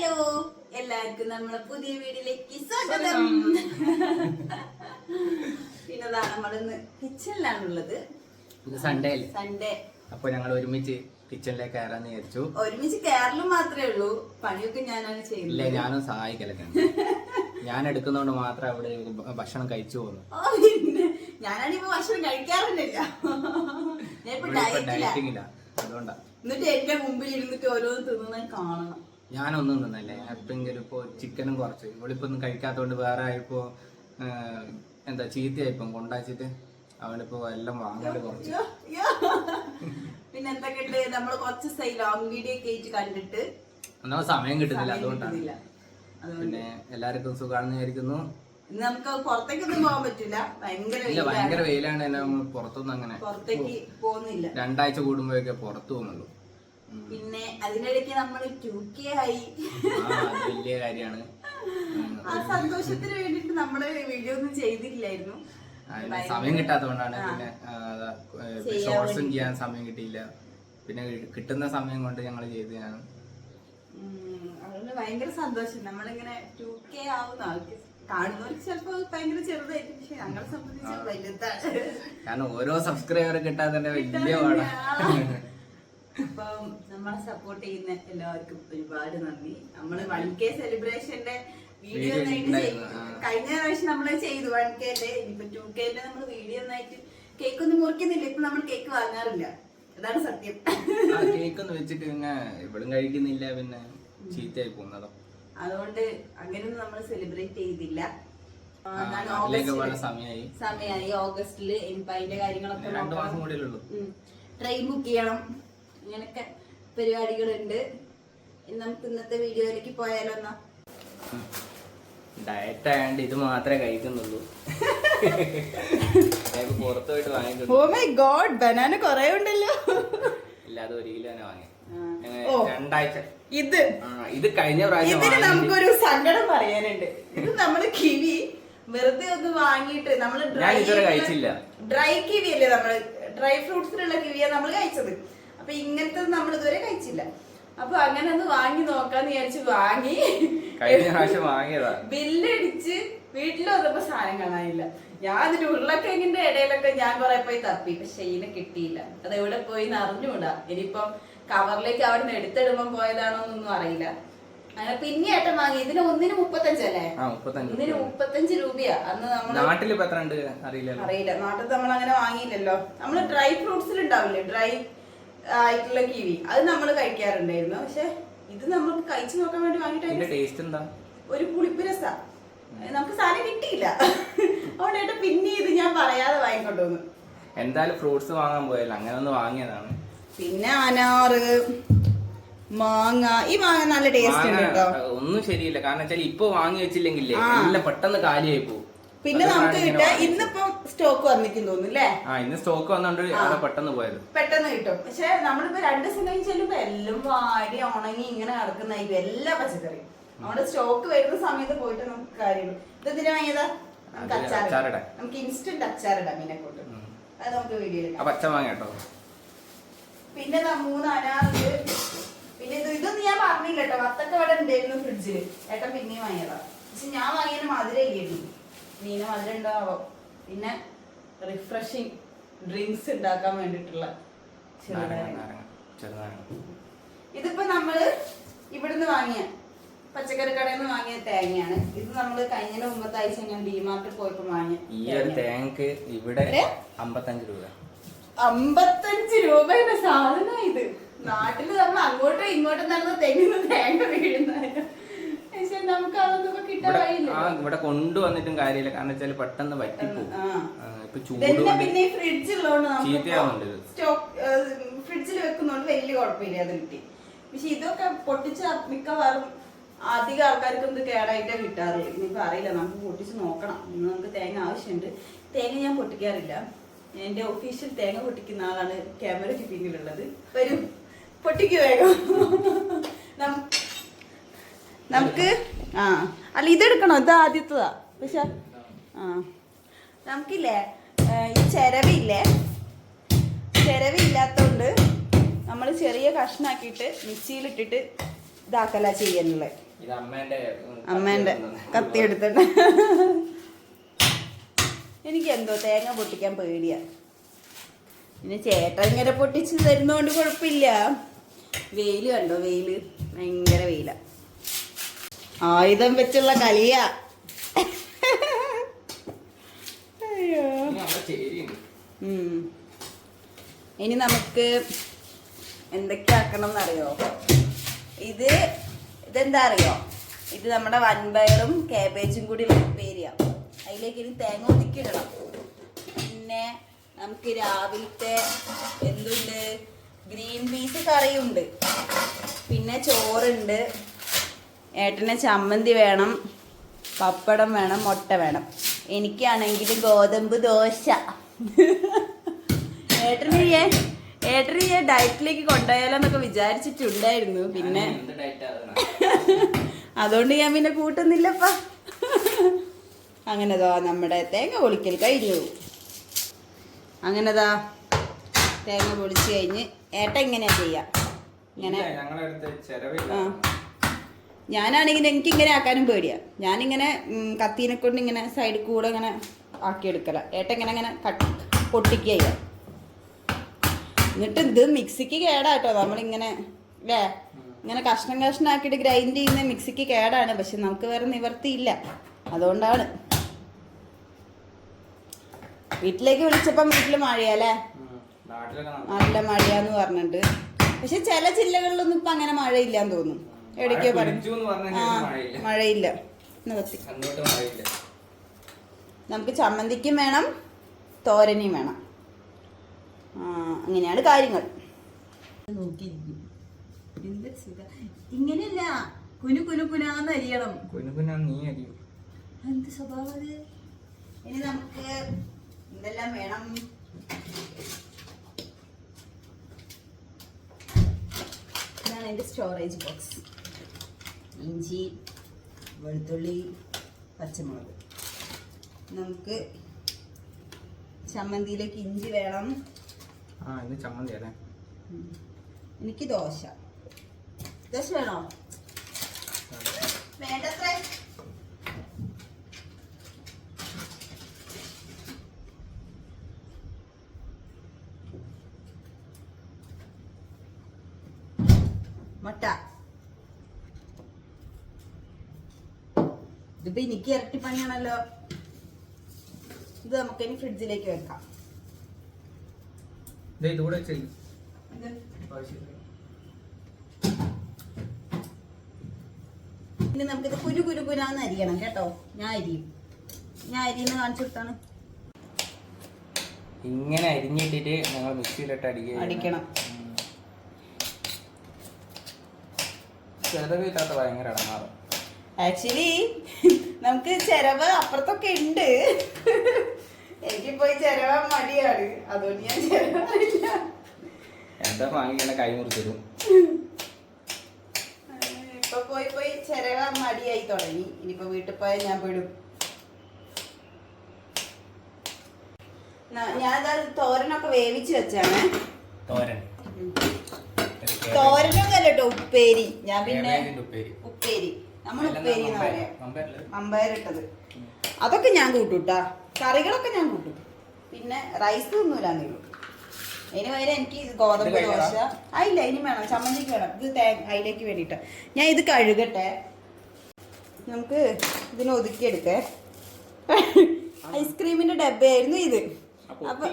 Hello. എല്ലാവർക്കും നമ്മളെ പുതിയ വീടിലേക്ക് സ്വാഗതം. പിന്നെതാ നമ്മളിന്ന് കിച്ചണിലാണുള്ളത്. സൺഡേ സൺഡേ അപ്പൊ ഞങ്ങൾ ഒരുമിച്ച് കിച്ചണിലേക്ക് കയറാന്ന് വിചാരിച്ചു. ഒരുമിച്ച് കേരളം മാത്രമേ ഉള്ളൂ. പണിയൊക്കെ ഞാനാണ് ചെയ്യുന്നത്. ഇല്ല ഞാനും സഹായിക്കലൊക്കെ ഞാൻ എടുക്കുന്നോണ്ട് മാത്രം അവിടെ ഭക്ഷണം കഴിച്ചു പോകുന്നു. പിന്നെ. ഞാനാണിപ്പോ ഭക്ഷണം കഴിക്കാറില്ല ഞാൻ ഇപ്പൊ ഡയറ്റില്ല അതുകൊണ്ടാ. എന്നിട്ട് എന്റെ മുമ്പിൽ ഇരുന്നിട്ട് ഓരോന്ന് തിന്നുന്നത് കാണണം. ഞാനൊന്നും തിന്നല്ലേ എപ്പെങ്കിലും ഇപ്പൊ ചിക്കനും കുറച്ച്. ഇവളിപ്പോൾ ഒന്നും കഴിക്കാത്തോണ്ട് വേറെ ആയിപ്പോൾ എന്താ ചീത്തയായിപ്പം കൊണ്ടാച്ചിട്ട് അവളിപ്പോ എല്ലാം വാങ്ങൽ കുറച്ച്. പിന്നെ എന്തൊക്കെ ഉണ്ട്? നമ്മൾ കുറച്ച് സൈ ലോങ് വീഡിയോ ഒക്കെ കണ്ടിട്ട് ഒന്നാമത് സമയം കിട്ടുന്നില്ല അതുകൊണ്ടാണ്. പിന്നെ എല്ലാവർക്കും സുഖാണെന്ന് വിചാരിക്കുന്നു. ഇന്ന് നമുക്ക് പുറത്തേക്കൊന്നും പോകാൻ പറ്റില്ല. ഭയങ്കര. ഭയങ്കര വെയിലാണ്. നമ്മൾ പുറത്തൊന്നും അങ്ങനെ പുറത്തേക്ക് പോകുന്നില്ല. രണ്ടാഴ്ച കൂടുമ്പോഴൊക്കെ പുറത്തു പോകുന്നുള്ളൂ. പിന്നെ അതിനിടയ്ക്ക് നമ്മൾ ടു കെ ആയി. വലിയ കാര്യമാണ്. ആ സന്തോഷത്തിന് വേണ്ടിട്ട് നമ്മൾ വീഡിയോ ഒന്നും ചെയ്തില്ലായിരുന്നു. സമയം കിട്ടാത്തതുകൊണ്ടാണ്. പിന്നെ ഷോർട്സും ചെയ്യാൻ സമയം കിട്ടിയില്ല. പിന്നെ കിട്ടുന്ന സമയം കൊണ്ട് ഞങ്ങൾ ചെയ്ത് ഞാൻ അതുകൊണ്ട് ഭയങ്കര സന്തോഷം. നമ്മളിങ്ങനെ ടു കെ ആവുന്ന ആൾക്ക് കാണുന്നവർക്ക് ചിലപ്പോ ഭയങ്കര ചെറുതായിരിക്കും. പക്ഷെ ഞങ്ങളെ സംബന്ധിച്ച് വലുതാണ്. കാരണം ഓരോ സബ്സ്ക്രൈബർ കിട്ടാതെ തന്നെ വലിയ പാടാണ് അപ്പം നമ്മളെ സപ്പോർട്ട് ചെയ്യുന്ന എല്ലാവർക്കും ഒരുപാട് നന്ദി. നമ്മൾ വൺ കെ സെലിബ്രേഷന്റെ വീഡിയോ നൈറ്റ്. കഴിഞ്ഞ പ്രാവശ്യം നമ്മൾ ചെയ്തു വൺ കെന്റെ. ഇനിയിപ്പൊ ടു കെന്റെ നമ്മൾ വീഡിയോ നൈറ്റ് കേക്ക് ഒന്നും മുറിക്കുന്നില്ല. ഇപ്പൊ നമ്മൾ കേക്ക് വാങ്ങാറില്ല. അതാണ് സത്യം. കേക്ക് ഒന്നും വെച്ചിട്ട് പിന്നെ ഇവിടും കഴിക്കുന്നില്ല. പിന്നെ ചീത്തയായി പോകുന്നതോ അതുകൊണ്ട് അങ്ങനെയൊന്നും നമ്മൾ സെലിബ്രേറ്റ് ചെയ്തില്ല. സമയമായി ഓഗസ്റ്റിൽ ഇനിയിപ്പൊ അതിന്റെ കാര്യങ്ങളൊക്കെ ട്രെയിൻ ബുക്ക് ചെയ്യണം. ഇങ്ങനൊക്കെ പരിപാടികളുണ്ട്. ഇനി നമുക്ക് ഇന്നത്തെ വീഡിയോയിലേക്ക് പോയാലോ എന്നാ? ഡയറ്റ് ആയതുകൊണ്ട് ഇത് മാത്രമേ കഴിക്കുന്നുള്ളൂ. ഞങ്ങൾക്ക് പുറത്ത് പോയിട്ട് വാങ്ങിക്കുന്നു ഓ മൈ ഗോഡ് ബനാന കൊറേ ഉണ്ടല്ലോ. ഇല്ലാതെ ഒരു കിലോ തന്നെ വാങ്ങി. ആ. രണ്ടാഴ്ച. ഇത്. ആ, ഇത് കഴിഞ്ഞ പ്രാവശ്യം ഇതിന് നമുക്കൊരു സങ്കടം പറയാനുണ്ട്. ഇത് നമ്മൾ കിവി വെറുതെ ഒന്ന് വാങ്ങിയിട്ട് നമ്മൾ ഞാൻ ഇതുവരെ കഴിച്ചില്ല. ഡ്രൈ കിവി അല്ലേ നമ്മൾ? ഡ്രൈ ഫ്രൂട്ട്സിലുള്ള കിവിയാണ് നമ്മൾ കഴിച്ചത്. അപ്പൊ ഇങ്ങനത്തെ നമ്മൾ ഇതുവരെ കഴിച്ചില്ല. അപ്പൊ അങ്ങനെ ഒന്ന് വാങ്ങി നോക്കാന്ന് വിചാരിച്ച് വാങ്ങി. കഴിഞ്ഞ പ്രാവശ്യം വാങ്ങിയതാ. ബില്ലടിച്ച് വീട്ടിൽ വന്നപ്പോ സാധനം കാണാനില്ല. ഞാൻ അതിന്റെ ഉരുളക്കിഴങ്ങിന്റെ ഇടയിലൊക്കെ ഞാൻ കുറെ പോയി തപ്പി. പക്ഷെ ഇതിനെ കിട്ടിയില്ല. അത് എവിടെ പോയി എന്ന് അറിഞ്ഞുകൂടാ. ഇനിയിപ്പം കവറിലേക്ക് അവിടെ നിന്ന് എടുത്തിടുമ്പോ പോയതാണോ എന്നൊന്നും അറിയില്ല. അങ്ങനെ പിന്നെ ഏട്ടൻ വാങ്ങി. ഇതിന് ഒന്നിന് മുപ്പത്തഞ്ചല്ലേ ഒന്നിന് മുപ്പത്തഞ്ച് രൂപയാ. അന്ന് നമ്മൾ നാട്ടിൽ എത്ര അറിയില്ല. നാട്ടിൽ നമ്മൾ അങ്ങനെ വാങ്ങിയില്ലല്ലോ. നമ്മൾ ഡ്രൈ ഫ്രൂട്ട്സിൽ ഉണ്ടാവില്ലേ? ഡ്രൈ ആയിട്ടുള്ള കിവി. അത് നമ്മൾ കഴിക്കാറുണ്ടായിരുന്നു. പക്ഷെ ഇത് നമുക്ക് കഴിച്ചു നോക്കാൻ വേണ്ടി വാങ്ങിയിട്ടായിരുന്നു ഒരു പുളിപ്പ് രസ. നമുക്ക് സാധനം കിട്ടിയില്ല. അതുകൊണ്ടായിട്ട് പിന്നെ ഇത് ഞാൻ പറയാതെ വാങ്ങിക്കൊണ്ടുവന്നു. എന്തായാലും ഫ്രൂട്ട്സ് വാങ്ങാൻ പോയല്ലോ. അങ്ങനെ ഒന്ന് വാങ്ങിയതാണ്. പിന്നെ അനാറ് മാങ്ങ. ഈ മാങ്ങ നല്ല ടേസ്റ്റ് ഉണ്ട് കേട്ടോ ഒന്നും ശരിയില്ല. കാരണം വെച്ചാൽ ഇപ്പൊ വാങ്ങി വെച്ചില്ലെങ്കിൽ നല്ല പെട്ടെന്ന് കാലിയായി പോകും പിന്നെ നമുക്ക് കിട്ടാ ഇന്നിപ്പം സ്റ്റോക്ക് വന്നിരിക്കുന്നു തോന്നുന്നു അല്ലേ? ആ ഇന്ന് സ്റ്റോക്ക് വന്നോണ്ട് പെട്ടെന്ന് പോയത്. പെട്ടെന്ന് കിട്ടും. പക്ഷെ നമ്മളിപ്പോ രണ്ട് സിനിമയും ചെല്ലുമ്പോ എല്ലാം വാരി ഉണങ്ങി ഇങ്ങനെ കിടക്കുന്ന എല്ലാ പച്ചക്കറിയും നമ്മുടെ സ്റ്റോക്ക് വരുന്ന സമയത്ത് പോയിട്ട് നമുക്ക് കാര്യമുള്ളൂ. ഇത് എന്തിനാ വാങ്ങിയതാ? നമുക്ക് അച്ചാറിടാം നമുക്ക് ഇൻസ്റ്റന്റ് അച്ചാറിടാം മീനെ കൊണ്ട്. അത് നമുക്ക് വീഡിയോയിൽ പച്ച കേട്ടോ. പിന്നെ മൂന്ന് അനാറുണ്ട് പിന്നെ ഇത് ഇതൊന്നും ഞാൻ പറഞ്ഞില്ല കേട്ടോ. വത്തക്ക ഇവിടെ ഉണ്ടായിരുന്നു ഫ്രിഡ്ജിൽ. ഏട്ടൻ പിന്നെയും വാങ്ങിയതാ. പക്ഷെ ഞാൻ വാങ്ങിയതിന് മധുരം ഇല്ലായിരുന്നു മീന മധുരം ഉണ്ടാവോ പിന്നെ റിഫ്രഷിങ് ഡ്രിങ്ക്സ് ഉണ്ടാക്കാൻ വേണ്ടിട്ടുള്ള. ഇതിപ്പോ നമ്മൾ ഇവിടുന്ന് വാങ്ങിയ പച്ചക്കറി കടയിൽ നിന്ന് വാങ്ങിയ തേങ്ങയാണ് ഇത് നമ്മൾ കഴിഞ്ഞ മുമ്പത്തെ ആഴ്ച ഞാൻ ഡിമാർട്ടിൽ പോയപ്പോ വാങ്ങിയ ഈ ഒരു തേങ്ങ. തേങ്ങക്ക് ഇവിടെ? അമ്പത്തഞ്ച് രൂപ അമ്പത്തഞ്ച് രൂപയുടെ സാധനം ഇത് നാട്ടിൽ നമ്മൾ അങ്ങോട്ടും ഇങ്ങോട്ടും നടന്ന് തെങ്ങിന്ന് തേങ്ങ വീഴുന്ന പക്ഷെ നമുക്ക് അതൊന്നും ഇവിടെ ആ ഇവിടെ കൊണ്ടുവന്നിട്ടും കാര്യമില്ല. കാരണം വെച്ചാൽ പെട്ടെന്ന് വറ്റിപ്പോവും. ഇപ്പൊ ചൂട് കൊണ്ട് പിന്നെ ഫ്രിഡ്ജ് ഉള്ളതുകൊണ്ട് നമുക്ക് ചീത്തയാവുന്നുണ്ട് ഇത്. സ്റ്റോക്ക് ഫ്രിഡ്ജിൽ വെക്കുന്നതുകൊണ്ട് വലിയ കുഴപ്പമില്ല അത് കിട്ടി. പക്ഷെ ഇതൊക്കെ പൊട്ടിച്ച മിക്കവാറും അധികം ആൾക്കാർക്കും ഇത് കേടായിട്ടേ കിട്ടാറുള്ളൂ. ഇനിയിപ്പോ അറിയില്ല. നമുക്ക് പൊട്ടിച്ച് നോക്കണം. ഇന്ന് നമുക്ക് തേങ്ങ ആവശ്യമുണ്ട്. തേങ്ങ ഞാൻ പൊട്ടിക്കാറില്ല. എന്റെ ഒഫീഷ്യൽ തേങ്ങ പൊട്ടിക്കുന്ന ആളാണ് ക്യാമറ പിന്നിലുള്ളത്. വരും. പൊട്ടിക്കുവേഗം നം- നമുക്ക് ആ. അല്ല ഇതെടുക്കണോ? ഇത് ആദ്യത്തതാ. പക്ഷെ ആ. നമുക്കില്ലേ ഈ ചിരവില്ലേ? ചിരവില്ലാത്തതുകൊണ്ട് നമ്മൾ ചെറിയ കഷ്ണാക്കിയിട്ട് മിക്സിയിലിട്ടിട്ട് ഇതാക്കല ചെയ്യാനുള്ളത് അമ്മേന്റെ കത്തി എടുത്തിട്ട്. എനിക്ക് എന്തോ തേങ്ങ പൊട്ടിക്കാൻ പേടിയാ. പിന്നെ ചേട്ടൻ ഇങ്ങനെ പൊട്ടിച്ച് തരുന്നോണ്ട് കുഴപ്പമില്ല. വെയിൽ കണ്ടോ വെയിൽ? ഭയങ്കര വെയില. ആയുധം വെച്ചുള്ള കളിയാ അയ്യോ. ഇനി നമുക്ക് എന്തൊക്കെ ആക്കണം എന്നറിയോ ഇത് ഇതെന്താ അറിയോ ഇത് നമ്മുടെ വൻപയറും കാബേജും കൂടി ഉപ്പേരിയാ അതിലേക്ക് ഇനി തേങ്ങ ഒതുക്കിയിടണം. പിന്നെ നമുക്ക് രാവിലത്തെ എന്തുണ്ട്? ഗ്രീൻ പീസ് കറിയുണ്ട്. പിന്നെ ചോറുണ്ട്. ഏട്ടന് ചമ്മന്തി വേണം പപ്പടം വേണം മുട്ട വേണം. എനിക്കാണെങ്കിൽ ഗോതമ്പ് ദോശ. ഏട്ടന് ഏട്ടന് ഞാൻ ഡയറ്റിലേക്ക് കൊണ്ടുപോയാലോന്നൊക്കെ വിചാരിച്ചിട്ടുണ്ടായിരുന്നു. പിന്നെ അതുകൊണ്ട് ഞാൻ പിന്നെ കൂട്ടുന്നില്ലപ്പ. അങ്ങനെതാ നമ്മുടെ തേങ്ങ പൊളിക്കൽ കഴിഞ്ഞു. അങ്ങനെതാ തേങ്ങ പൊളിച്ച് കഴിഞ്ഞ് ഏട്ട എങ്ങനെയാ ചെയ്യാ? ഇങ്ങനെ ആ. ഞാനാണെങ്കിൽ എനിക്ക് ഇങ്ങനെ ആക്കാനും പേടിയാ. ഞാനിങ്ങനെ കത്തീനെ കൊണ്ട് ഇങ്ങനെ സൈഡിൽ കൂടെ ഇങ്ങനെ ആക്കിയെടുക്കല. ഏട്ട ഇങ്ങനെ ഇങ്ങനെ കട്ട് പൊട്ടിക്കുക എന്നിട്ട് ഇത് മിക്സിക്ക് കേടാട്ടോ. നമ്മളിങ്ങനെ അല്ലേ ഇങ്ങനെ കഷ്ണം കഷ്ണം ആക്കിയിട്ട് ഗ്രൈൻഡ് ചെയ്യുന്ന മിക്സിക്ക് കേടാണ്. പക്ഷെ നമുക്ക് വേറെ നിവർത്തിയില്ല. അതുകൊണ്ടാണ്. വീട്ടിലേക്ക് വിളിച്ചപ്പം വീട്ടിൽ മഴയല്ലേ നല്ല മഴയാന്ന് പറഞ്ഞിട്ട്. പക്ഷെ ചില ജില്ലകളിലൊന്നും ഇപ്പൊ അങ്ങനെ മഴയില്ലാന്ന് തോന്നുന്നു. എവിടേക്കോ പറഞ്ഞു? ആ മഴയില്ല. മഴയില്ല. ഇന്ന് കത്തി അങ്ങോട്ട് മഴയില്ല. നമുക്ക് ചമ്മന്തിക്കും വേണം തോരനും വേണം. അങ്ങനെയാണ് കാര്യങ്ങൾ. ഇങ്ങനെയല്ല കുനു കുനു കുനാന്ന് അരിയണം. കുനു കുനാ നീ അരിയും. എന്ത് സ്വഭാവം ഇനി നമുക്ക് എന്തെല്ലാം വേണം? ഇതാണ് എന്റെ സ്റ്റോറേജ് ബോക്സ് ഇഞ്ചി വെളുത്തുള്ളി പച്ചമുളക്. നമുക്ക് ചമ്മന്തിയിലേക്ക് ഇഞ്ചി വേണം. ആ ഇന്ന് ചമ്മന്തി അല്ലേ എനിക്ക് ദോശ. ദോശ വേണോ? വേണ്ടത്രേ മുട്ട ഇതിപ്പോ എനിക്ക് ഇരട്ടിപ്പണിയാണല്ലോ ഇത് നമുക്ക് ഇനി ഫ്രിഡ്ജിലേക്ക് വെക്കാം. ദേ ഇതുകൂടെ ചെയ്യും. ഇത്? ആവശ്യമില്ല ഇനി നമുക്കിത് കുരു കുരു കുരാന്ന് അരിയണം കേട്ടോ. ഞാൻ അരിയും. ഞാൻ അരിയെന്ന് കാണിച്ചു കൊടുത്താണ്. ഇങ്ങനെ അരിഞ്ഞിട്ടിട്ട് ഞങ്ങൾ മിക്സിയിലിട്ട് അടിക്കുക അടിക്കണം. ചെലവില്ലാത്ത ഭയങ്കര ഇടങ്ങാറ്. ആക്ച്വലി നമുക്ക് ചെലവ് അപ്പുറത്തൊക്കെ ഉണ്ട്. എനിക്ക് പോയി ചെലവാൻ മടിയാണ്. അതുകൊണ്ട് ഞാൻ എന്താ വാങ്ങിക്കണ കൈ മുറിച്ചിരും ഇപ്പൊ പോയി പോയി ചെലവാൻ മടിയായി തുടങ്ങി. ഇനിയിപ്പോ വീട്ടിൽ പോയാൽ ഞാൻ പെടും ഞാൻ ഞാനത് തോരനൊക്കെ വേവിച്ച് വെച്ചാണ്. തോരൻ. തോരനൊക്കെ അല്ല ഉപ്പേരി. ഞാൻ പിന്നെ ഉപ്പേരി. ഉപ്പേരി. നമ്മൾ ഉപ്പേരി എന്ന് പറയാം. മമ്പയറിൽ? മമ്പയറിട്ടത് അതൊക്കെ ഞാൻ കൂട്ടൂട്ടാ. കറികളൊക്കെ ഞാൻ കൂട്ടും. പിന്നെ റൈസ് ഒന്നും ഉള്ളൂ. അതിന് എനിക്ക് ഗോതമ്പ് ദോശ. ആ ഇല്ല ഇനി വേണം. ചമ്മന്തിക്ക് വേണം. ഇത് തേ അതിലേക്ക് വേണ്ടിയിട്ട്. ഞാൻ ഇത് കഴുകട്ടെ. നമുക്ക് ഇതിനെ ഒതുക്കിയെടുക്കേ. ഐസ്ക്രീമിന്റെ ഡബ്ബയായിരുന്നു ഇത്. അപ്പൊ.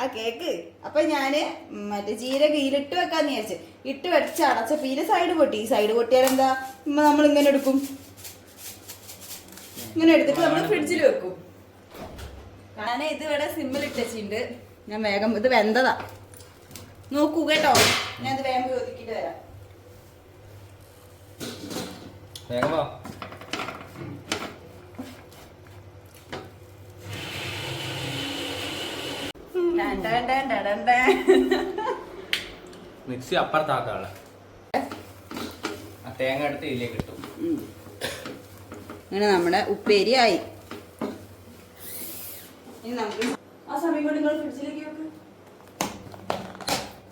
ആ കേക്ക്. അപ്പൊ ഞാൻ മറ്റേ ജീരക ഇതിലിട്ട് വെക്കാന്ന് വിചാരിച്ച്. ഇട്ട് വെച്ച് അടച്ചപ്പോ ഇതിന്റെ സൈഡ് പൊട്ടി. ഈ സൈഡ് പൊട്ടിയാൽ എന്താ നമ്മൾ ഇങ്ങനെ എടുക്കും. ഇങ്ങനെ എടുത്തിട്ട് നമ്മൾ ഫ്രിഡ്ജിൽ വെക്കും. ഞാൻ ഇത് ഇവിടെ സിമ്മിൽ ഇട്ടിട്ടുണ്ട് ഞാൻ വേഗം ഇത് വെന്തതാ. നോക്കൂ കേട്ടോ. ഞാൻ ഇത് വേഗം ചോദിക്കിട്ട് വരാം. വേഗം മിക്സി അപ്പുറത്താക്കാളെ ആ തേങ്ങ എടുത്ത് ഇല്ലേ കിട്ടും ഇങ്ങനെ അങ്ങനെ നമ്മുടെ ഉപ്പേരി ആയി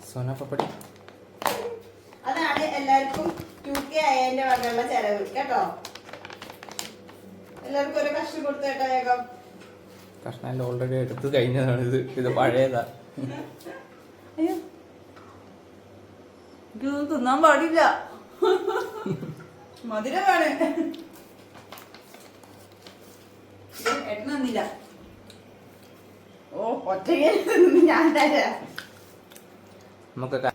സോനപ്പപ്പടി അതാണ് എല്ലാവർക്കും ടു കെ ആയതിന്റെ വകയുള്ള ചെലവ്. കേട്ടോ? എല്ലാവർക്കും ഒരു കഷ്ടം കൊടുത്തു കേട്ടോ വേഗം. കഷ്ണം ഓൾറെഡി എടുത്തു കഴിഞ്ഞതാണ്. ഇത് ഇത് പഴയതാ. തിന്നാൻ പാടില്ല. മധുരമാണ് എണ്ണ തന്നില്ല. ഓ ഒറ്റയ്ക്ക് ഞാൻ തരാം. നമുക്ക് ക-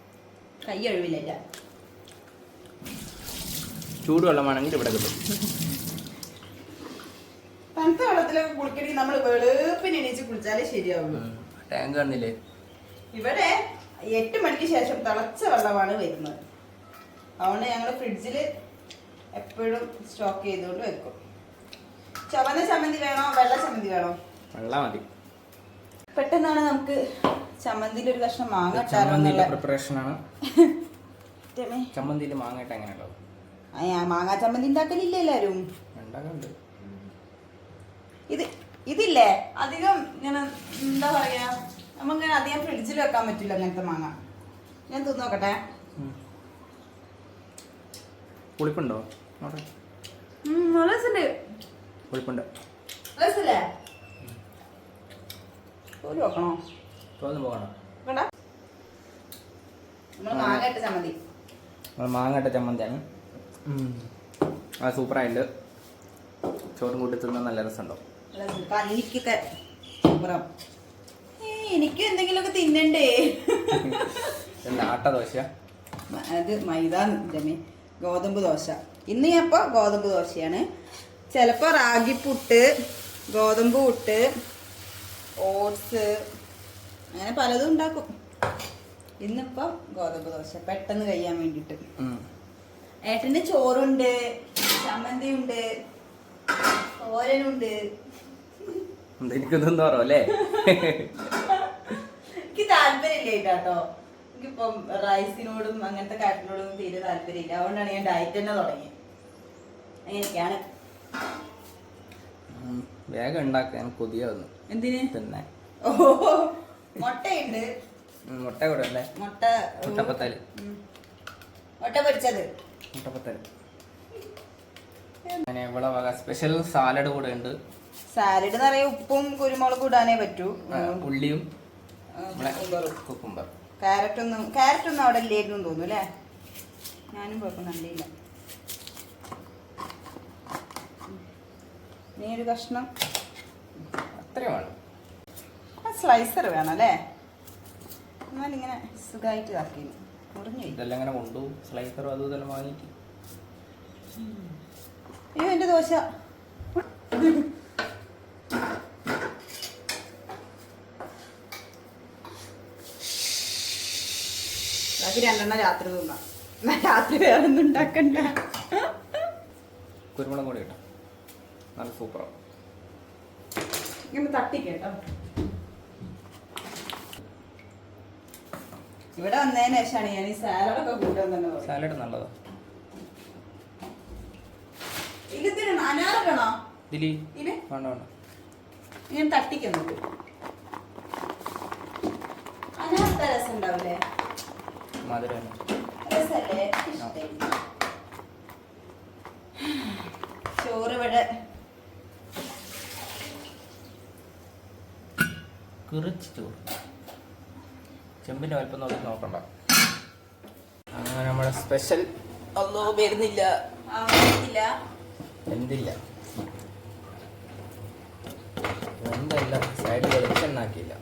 കൈ ഒഴിവില്ല ചൂടുവെള്ളമാണെങ്കിൽ ഇവിടെ കിട്ടും. കുളിക്കണമെങ്കിൽ നമ്മൾ വെളുപ്പിന് എണീച്ച് കുളിച്ചാലേ ശരിയാവുള്ളൂ. ടാങ്ക് കണ്ടില്ലേ ഇവിടെ എട്ട് മണിക്ക് ശേഷം തിളച്ച വെള്ളമാണ് വരുന്നത്. അതുകൊണ്ട് ഞങ്ങൾ ഫ്രിഡ്ജിൽ എപ്പോഴും സ്റ്റോക്ക് ചെയ്തുകൊണ്ട് വെക്കും. ചുവന്ന ചമ്മന്തി വേണോ? വെള്ള ചമ്മന്തി വേണോ? വെള്ളം മതി പെട്ടെന്നാണ് നമുക്ക് ചമ്മന്തിന്റെ ഒരു കഷ്ണം മാങ്ങ ആണ്. ചമ്മന്തിയിൽ മാങ്ങയിട്ട് എങ്ങനെ ഉണ്ടാവും മാങ്ങാ ചമ്മന്തി ഉണ്ടാക്കലില്ല എല്ലാരും? ഉണ്ടാകാറുണ്ട് ഇത് ഇതില്ലേ? അധികം ഇങ്ങനെ എന്താ പറയാ നമുക്കിങ്ങനെ അധികം ഫ്രിഡ്ജിൽ വെക്കാൻ പറ്റില്ല അങ്ങനത്തെ മാങ്ങ. ഞാൻ തിന്നു നോക്കട്ടെ. പുളിപ്പുണ്ടോ? രസമുണ്ട്. പുളിപ്പുണ്ട്. ഒരു നോക്കണോ തോന്നുന്നു പോകണം. നോക്കണ്ട നമ്മൾ മാങ്ങ ഇട്ട ചമ്മന്തി. നമ്മൾ മാങ്ങട്ട ചമ്മന്തിയാണ്. ആ സൂപ്പറായിട്ട് ചോറും കൂട്ടി തിന്നാൻ നല്ല രസമുണ്ടാവും ഏ എനിക്ക് എന്തെങ്കിലുമൊക്കെ തിന്നണ്ടേ? ആട്ടദോശ? ദോശ അത് മൈദ ജമി ഗോതമ്പ് ദോശ. ഇന്ന് ഞാൻ ഇപ്പോൾ ഗോതമ്പ് ദോശയാണ്. ചിലപ്പോൾ റാഗിപ്പുട്ട് ഗോതമ്പ് പുട്ട് ഓട്സ് അങ്ങനെ പലതും ഉണ്ടാക്കും. ഇന്നിപ്പോ ഗോതമ്പ് ദോശ പെട്ടെന്ന് കഴിയാൻ വേണ്ടിട്ട്. ഏട്ടന് ചോറുണ്ട് ചമ്മന്തി ഉണ്ട് തോരനുണ്ട്. എന്താ എനിക്കൊന്നും തോറോ അല്ലേ എനിക്ക് താല്പര്യമില്ല കേട്ടോ എനിക്കിപ്പം റൈസിനോടും അങ്ങനത്തെ കാര്യത്തിനോടും തീരെ താല്പര്യമില്ല. അതുകൊണ്ടാണ് ഞാൻ ഡയറ്റ് തന്നെ തുടങ്ങിയത്. അങ്ങനെയൊക്കെയാണ്. വേഗം ഉണ്ടാക്കാൻ കൊതിയാവുന്നു. എന്തിന്? തന്നെ. ഓ മുട്ടയുണ്ട്. മുട്ട കൂടെ അല്ലേ? മുട്ട മുട്ടപ്പത്തൽ. മുട്ട പൊരിച്ചത്. മുട്ടപ്പത്തൽ. അങ്ങനെ ഇവിടെ സ്പെഷ്യൽ സാലഡ് കൂടെ ഉണ്ട്. സാലഡ് നിറയെ ഉപ്പും കുരുമുളകും ഇടാനേ പറ്റൂ. ഉള്ളിയും. കുക്കുംബർ ക്യാരറ്റ് ഒന്നും ക്യാരറ്റ് ഒന്നും അവിടെ ഇല്ലായിരുന്നു തോന്നുന്നു അല്ലേ? ഞാനും കുഴപ്പം കണ്ടില്ല. നീ ഒരു കഷ്ണം. അത്രയും വേണം. സ്ലൈസർ വേണം അല്ലേ? എന്നാലിങ്ങനെ സുഖമായിട്ട് ഇതാക്കി. മുറിഞ്ഞു. ഇതെല്ലാം ഇങ്ങനെ കൊണ്ടുപോകും. സ്ലൈസറും അതും ഇതെല്ലാം വാങ്ങിയിട്ട്. അയ്യോ എന്റെ ദോശ ബാക്കി രണ്ടെണ്ണം രാത്രി തിന്നാം. രാത്രി വേറെ ഒന്നും ഉണ്ടാക്കണ്ട. കുരുമുളക് കൂടി ഇട്ടോ നല്ല സൂപ്പറാണ് ഇങ്ങനെ തട്ടിക്കേട്ടോ ഇവിടെ വന്നതിന് ശേഷമാണ് ഞാൻ ഈ സാലഡൊക്കെ കൂട്ടാൻ തന്നെ തുടങ്ങിയത്. സാലഡ് നല്ലതാ. ഇതിന് ഇതിൽ? ഇതിന്? വേണ്ട വേണ്ട. ഞാൻ തട്ടിക്കുന്നുണ്ട് അനാർത്ത രസം ഉണ്ടാവില്ലേ? മധുരം. ചോറ് ഇവിടെ കിറിച്ച് ചോറ്. ചെമ്പിന്റെ വലിപ്പം നോക്കി നോക്കണ്ട. അങ്ങനെ നമ്മുടെ സ്പെഷ്യൽ. ഒന്നും വരുന്നില്ല. എന്തില്ല? എന്തല്ല? സൈഡ് വെളിച്ചെണ്ണാക്കിയില്ല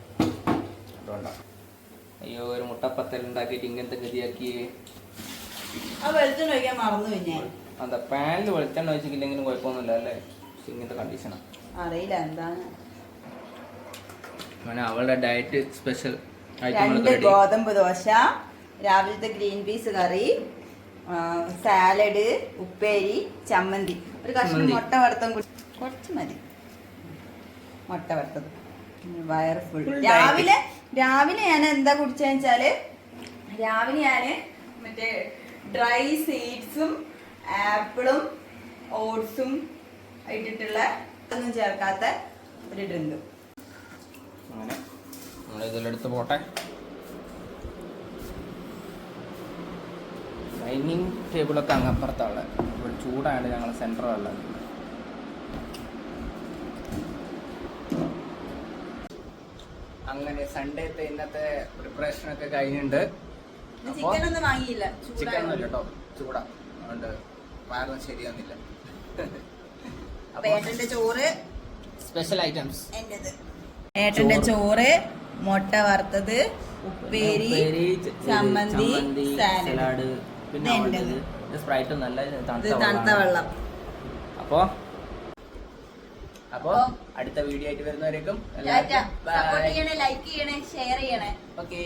അയ്യോ ഒരു മുട്ടപ്പത്തൽ ഉണ്ടാക്കിയിട്ട് ഇങ്ങനത്തെ ഗതിയാക്കിയേ. ആ വെളുത്തുള്ളി ഒഴിക്കാൻ മറന്നു പിന്നെ. എന്താ പാനിൽ വെളിച്ചെണ്ണ ഒഴിച്ചില്ലെങ്കിലും കുഴപ്പമൊന്നുമില്ല അല്ലേ? ഇങ്ങനത്തെ കണ്ടീഷനാണ് അറിയില്ല എന്താണ്? അങ്ങനെ അവളുടെ ഡയറ്റ് സ്പെഷ്യൽ രണ്ട് ഗോതമ്പ് ദോശ രാവിലത്തെ ഗ്രീൻ പീസ് കറി സാലഡ് ഉപ്പേരി ചമ്മന്തി. ഒരു കഷ്ണം മുട്ട വറുത്തം കുറച്ച് മതി. മുട്ട വറുത്തത്. വയറ് ഫുൾ രാവിലെ രാവിലെ ഞാൻ എന്താ കുടിച്ചതെന്ന് വെച്ചാൽ രാവിലെ ഞാൻ മറ്റേ ഡ്രൈ സീഡ്സും ആപ്പിളും ഓട്സും ഇട്ടിട്ടുള്ള ഒന്നും ചേർക്കാത്ത ഒരു ഡ്രിങ്ക് നമ്മൾ പോട്ടെ. ഡൈനിങ് ടേബിളൊക്കെ അങ്ങപ്പുറത്താണ് ഇവിടെ ചൂടാണ് ഞങ്ങൾ സെന്ററുള്ള അങ്ങനെ സൺഡേത്തെ ഇന്നത്തെ പ്രിപ്പറേഷൻ ഒക്കെ കഴിഞ്ഞിട്ടുണ്ട് ചിക്കൻ ഒന്നും വാങ്ങിയില്ല. ചിക്കൻ ഒന്നും കേട്ടോ ചൂടാ. അതുകൊണ്ട് വയറൊന്നും ശരിയാവുന്നില്ല. ഏട്ടന്റെ ചോറ് സ്പെഷ്യൽ ഐറ്റംസ് ഏട്ടന്റെ ചോറ്. മുട്ട വറുത്തത് ഉപ്പേരി ചമ്മന്തി സാലഡ്. പിന്നെ. സ്പ്രൈറ്റ് നല്ല തണുത്ത തണുത്ത വെള്ളം. അപ്പോ അപ്പോ അടുത്ത വീഡിയോ ആയിട്ട് വരുന്നവരേക്കും ലൈക്ക് ചെയ്യണേ ഷെയർ ചെയ്യണേ ഓക്കെ.